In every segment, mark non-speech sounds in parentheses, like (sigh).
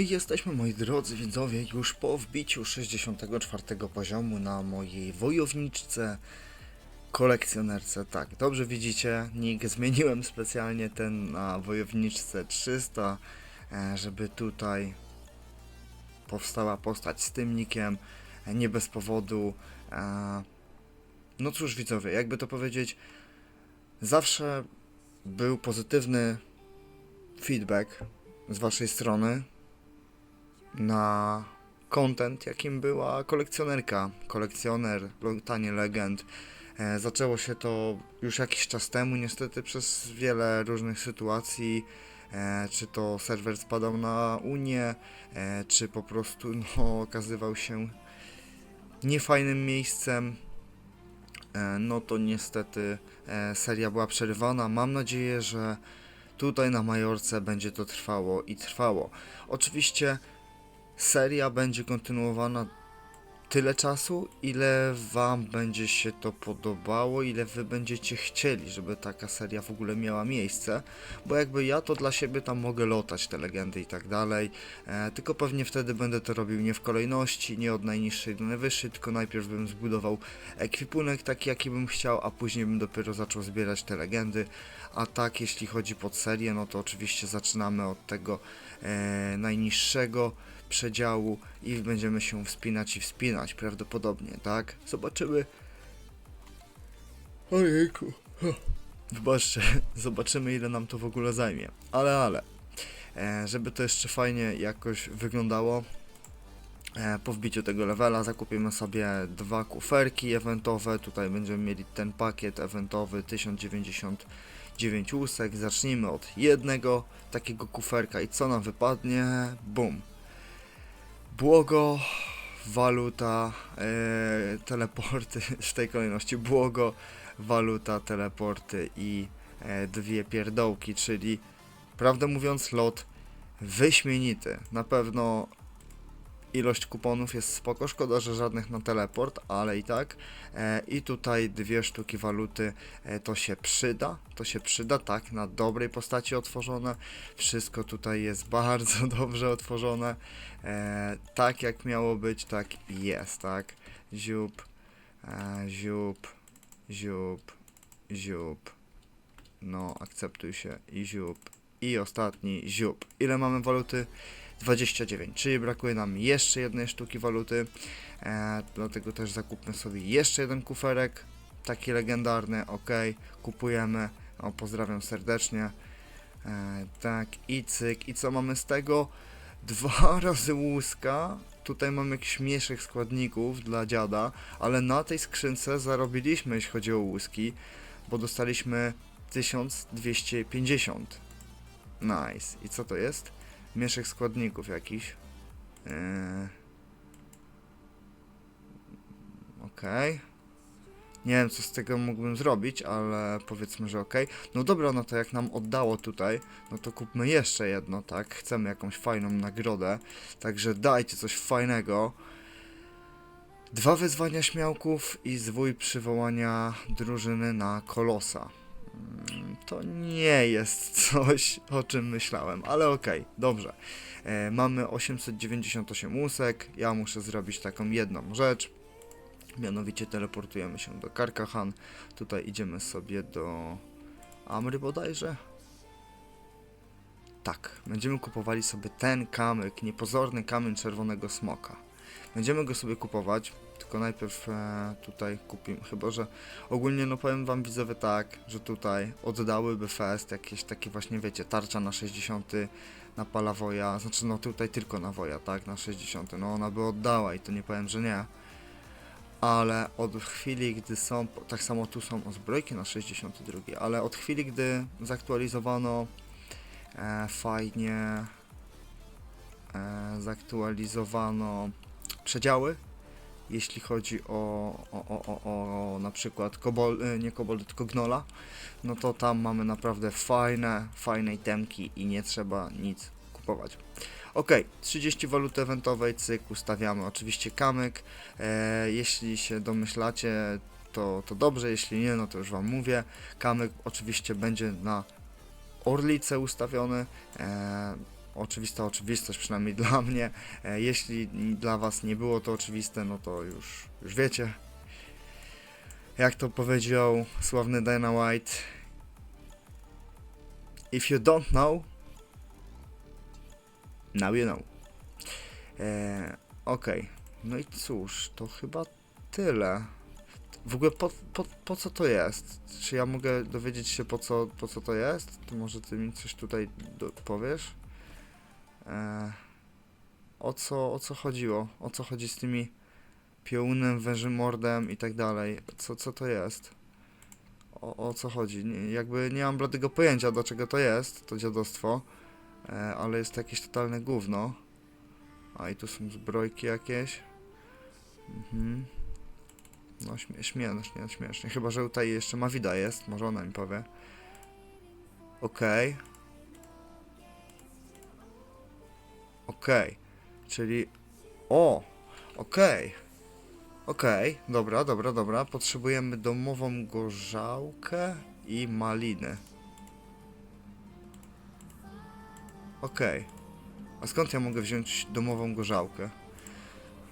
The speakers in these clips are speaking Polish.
i jesteśmy, moi drodzy widzowie, już po wbiciu 64 poziomu na mojej wojowniczce kolekcjonerce. Tak, dobrze widzicie, nick zmieniłem specjalnie ten na wojowniczce 300, e, żeby tutaj powstała postać z tym nickiem, e, nie bez powodu. E, No cóż widzowie, jakby to powiedzieć, zawsze był pozytywny feedback z waszej strony na content, jakim była kolekcjonerka, kolekcjoner, lotanie legend. E, zaczęło się to już jakiś czas temu, niestety przez wiele różnych sytuacji. E, czy to serwer spadał na Unię, e, czy po prostu (laughs) no, okazywał się niefajnym miejscem. No to niestety seria była przerywana. Mam nadzieję, że tutaj na Majorce będzie to trwało i trwało. Oczywiście seria będzie kontynuowana tyle czasu, ile Wam będzie się to podobało, ile Wy będziecie chcieli, żeby taka seria w ogóle miała miejsce, bo jakby ja to dla siebie tam mogę lotać te legendy i tak dalej, e, tylko pewnie wtedy będę to robił nie w kolejności, nie od najniższej do najwyższej, tylko najpierw bym zbudował ekwipunek taki, jaki bym chciał, a później bym dopiero zaczął zbierać te legendy, a tak jeśli chodzi pod serię, no to oczywiście zaczynamy od tego e, najniższego przedziału i będziemy się wspinać i wspinać prawdopodobnie, tak? Zobaczymy. Ojejku. Wybaczcie, (laughs) zobaczymy ile nam to w ogóle zajmie. Ale, ale, e, żeby to jeszcze fajnie jakoś wyglądało, e, po wbiciu tego levela zakupimy sobie dwa kuferki eventowe. Tutaj będziemy mieli ten pakiet eventowy 1099 łusek. Zacznijmy od jednego takiego kuferka i co nam wypadnie? Bum. Błogo, waluta, e, teleporty (laughs) w tej kolejności. Błogo, waluta, teleporty i e, dwie pierdołki, czyli prawdę mówiąc lot wyśmienity. Na pewno ilość kuponów jest spoko, szkoda, że żadnych na teleport, ale i tak. E, I tutaj dwie sztuki waluty e, to się przyda, to się przyda, tak, na dobrej postaci otworzone. Wszystko tutaj jest (laughs) bardzo dobrze otworzone. E, tak jak miało być, tak jest, tak. Ziup, e, ziup, ziup, ziup. No, akceptuj się i ziup. I ostatni ziup. Ile mamy waluty? 29, czyli brakuje nam jeszcze jednej sztuki waluty, e, dlatego też zakupmy sobie jeszcze jeden kuferek, taki legendarny, ok, kupujemy, o pozdrawiam serdecznie, e, tak i cyk, i co mamy z tego? Dwa (laughs) razy łuska, tutaj mamy jakiś mniejszych składników dla dziada, ale na tej skrzynce zarobiliśmy jeśli chodzi o łuski, bo dostaliśmy 1250. Nice. I co to jest? Mieszek składników jakiś. Yy. Nie wiem, co z tego mógłbym zrobić, ale powiedzmy, że okej. No dobra, no to jak nam oddało tutaj, no to kupmy jeszcze jedno, tak? Chcemy jakąś fajną nagrodę, także dajcie coś fajnego. Dwa wyzwania śmiałków i zwój przywołania drużyny na kolosa. To nie jest coś, o czym myślałem, ale okej, dobrze. E, mamy 898 łusek. Ja muszę zrobić taką jedną rzecz. Mianowicie teleportujemy się do Karkahan. Tutaj idziemy sobie do Amry bodajże. Tak, będziemy kupowali sobie ten kamyk, niepozorny kamień czerwonego smoka. Będziemy go sobie kupować, tylko najpierw e, tutaj kupimy, chyba że ogólnie no powiem wam widzowie tak, że tutaj oddałyby fest, jakieś takie właśnie wiecie, tarcza na 60 na palawoja, znaczy no tutaj tylko na woja, tak, na 60, no ona by oddała i to nie powiem, że nie. Ale od chwili, gdy są, tak samo tu są zbrojki na 62, ale od chwili, gdy zaktualizowano e, fajnie, e, zaktualizowano przedziały, jeśli chodzi o, o, o, o, o na przykład kobol, e, nie kobold, tylko gnola, no to tam mamy naprawdę fajne, fajne itemki i nie trzeba nic kupować. Ok, 30 waluty eventowej, cyk, ustawiamy oczywiście kamyk. E, jeśli się domyślacie, to, to dobrze, jeśli nie, no to już Wam mówię. Kamyk oczywiście będzie na orlice ustawiony. E, oczywista oczywistość, przynajmniej dla (laughs) mnie. E, jeśli dla Was nie było to oczywiste, no to już, już wiecie. Jak to powiedział sławny Dana White. If you don't know, now you know. E, Okej, no i cóż, to chyba tyle. W ogóle po, po, po co to jest? Czy ja mogę dowiedzieć się po co, po co to jest? To może ty mi coś tutaj do, powiesz? E, o, co, o co chodziło? O co chodzi z tymi piołunem, wężymordem i tak dalej? Co, co to jest? O, o co chodzi? Nie, jakby nie mam bladego pojęcia do czego to jest, to dziadostwo, e, ale jest to jakieś totalne gówno. A i tu są zbrojki jakieś. Mhm. No śmie śmiesznie, śmiesznie. Chyba, że tutaj jeszcze Mawida jest, może ona mi powie. Okej. Okej. Czyli... O! Okej. Okej, dobra, dobra, dobra. Potrzebujemy domową gorzałkę i maliny. Okej. A skąd ja mogę wziąć domową gorzałkę?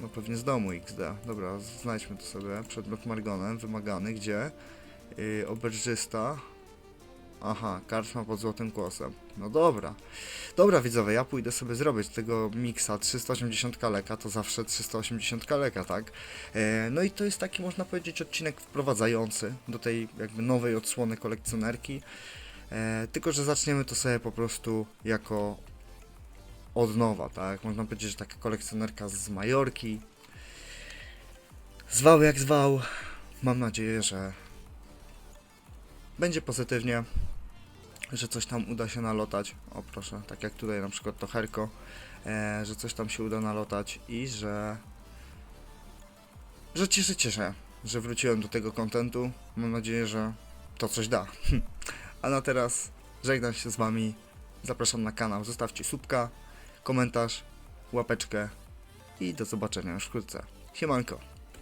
No pewnie z domu XD. Dobra, znajdźmy to sobie. Przedmiot Margonem, wymagany, gdzie? Yy, oberżysta. Aha, karczma pod złotym kłosem. No dobra. Dobra widzowie, ja pójdę sobie zrobić tego miksa 380 kaleka, to zawsze 380 kaleka, tak? E, no i to jest taki, można powiedzieć, odcinek wprowadzający do tej jakby nowej odsłony kolekcjonerki. E, tylko, że zaczniemy to sobie po prostu jako od nowa, tak? Można powiedzieć, że taka kolekcjonerka z Majorki. Zwał jak zwał. Mam nadzieję, że będzie pozytywnie, że coś tam uda się nalotać. O proszę, tak jak tutaj na przykład to Herko, e, że coś tam się uda nalotać i że że cieszycie się, że wróciłem do tego kontentu. Mam nadzieję, że to coś da. (laughs) A na teraz żegnam się z wami. Zapraszam na kanał, zostawcie subka, komentarz, łapeczkę i do zobaczenia już wkrótce. Siemanko.